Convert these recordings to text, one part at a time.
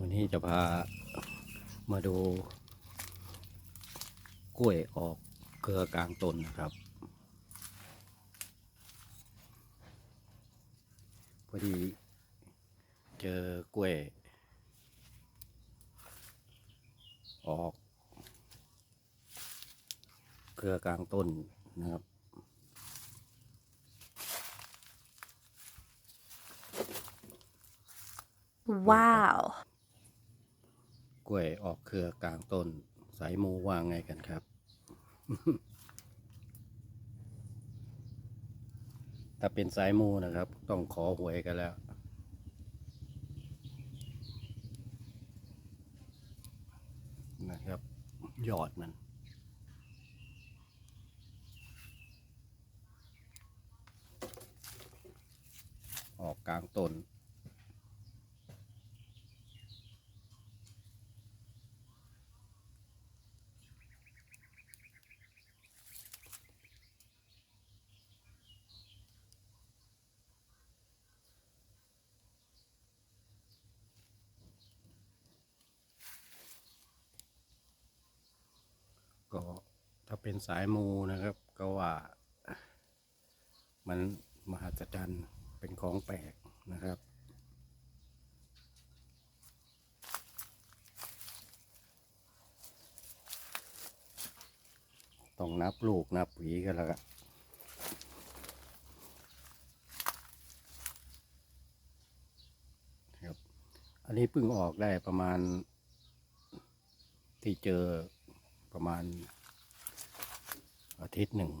วันนี้จะพามาดู กล้วยออกเครือกลางต้นนะครับ พอดีเจอกล้วย ออกเครือกลางต้นนะครับว้าว กล้วยออกเครือกลางต้น สายมูว่าไงกันครับ ถ้าเป็นสายมูนะครับ ต้องขอหวยกันแล้ว นะครับยอดมันออกกลางต้น ก็ถ้าเป็นสายมูนะครับ ก็ว่ามันมหัศจรรย์เป็นของแปลกนะครับ ต้องนับลูกนับหวีกันแล้วกันครับ อันนี้เพิ่งออกได้ประมาณที่เจอ ประมาณอาทิตย์หนึ่ง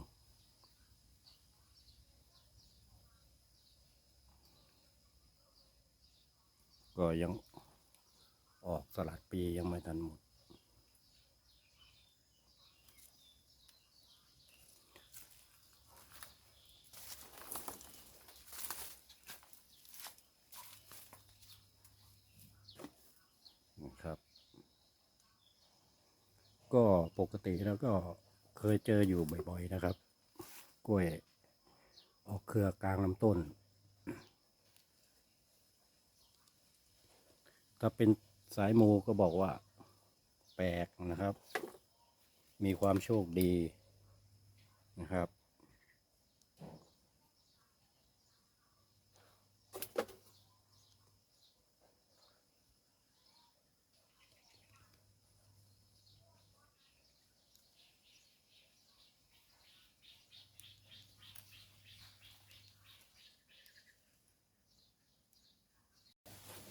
ก็ยังออกสลัดปียังไม่ทันหมด นะครับ ก็ปกติแล้วก็เคยเจออยู่บ่อย ๆนะครับ กล้วยออกเครือกลางลำต้น ถ้าเป็นสายมูก็บอกว่า แปลกนะครับ มีความโชคดีนะครับ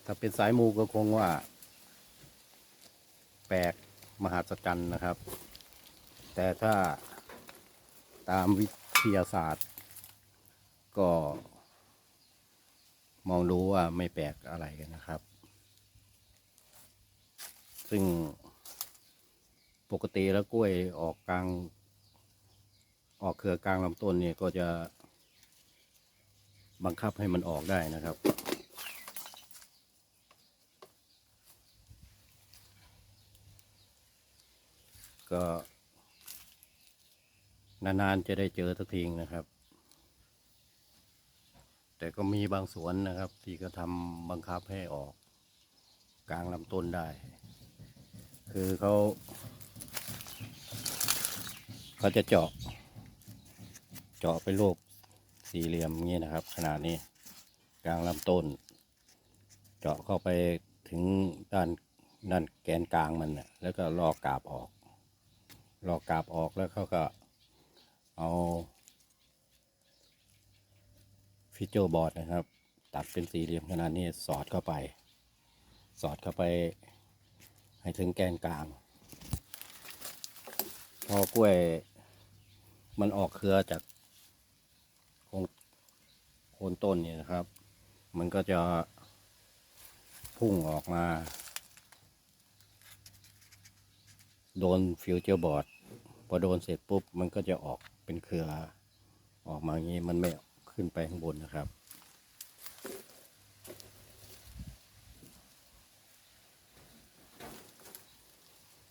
ถ้าเป็นสายมูก็คงว่า แปลกมหัศจรรย์นะครับ แต่ถ้าตามวิทยาศาสตร์ ก็ มองดูว่าไม่แปลกอะไรกันนะครับ ซึ่งปกติแล้วกล้วยออกกลาง ออกเครือกลางลำต้นเนี่ยก็จะบังคับให้มันออกได้นะครับ ก็ นานๆจะได้เจอสักทีนะครับ แต่ก็มีบางสวนนะครับ ที่ก็ทำบังคับให้ออก กลางลำต้นได้ คือเขาเขาจะเจาะ เจาะเป็นรูปสี่เหลี่ยมอย่างนี้นะครับ ขนาดนี้กลางลำต้น เจาะเข้าไปถึงด้านด้านแกนกลางมันน่ะแล้วก็ลอกกาบออก ลอกกาบออกแล้วเขาก็เอาฟิโจบอร์ดนะครับ ตัดเป็นสี่เหลี่ยมขนาดนี้สอดเข้าไป สอดเข้าไป ให้ถึงแกนกลาง พอกล้วยมันออกเครือจากโคนโคนต้นเนี่ยนะครับ มันก็จะพุ่งออกมา โดนฟิวเจอร์บอร์ด พอโดนเสร็จปุ๊บมันก็จะออกเป็นเครือออกมาอย่างนี้มันไม่ขึ้นไปข้างบนนะครับ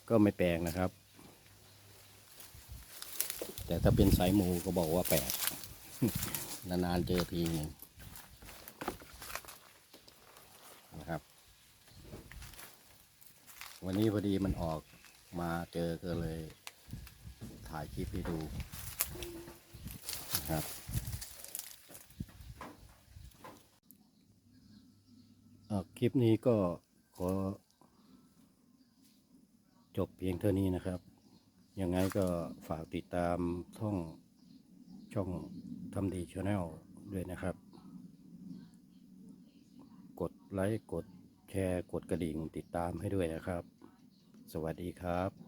ก็ไม่แปลงนะครับ แต่ถ้าเป็นสายมูก็บอกว่าแปลกนานๆเจอทีนึงนะครับ วันนี้พอดีมันออกมาเจอก็เลย ถ่ายคลิปให้ดูนะครับคลิปนี้ก็ขอ จบเพียงเท่านี้นะครับ ยังไงก็ฝากติดตามช่องช่องทำดีชาแนลด้วยนะครับ กดไลค์ กดแชร์ กดกระดิ่งติดตามให้ด้วยนะครับ สวัสดีครับ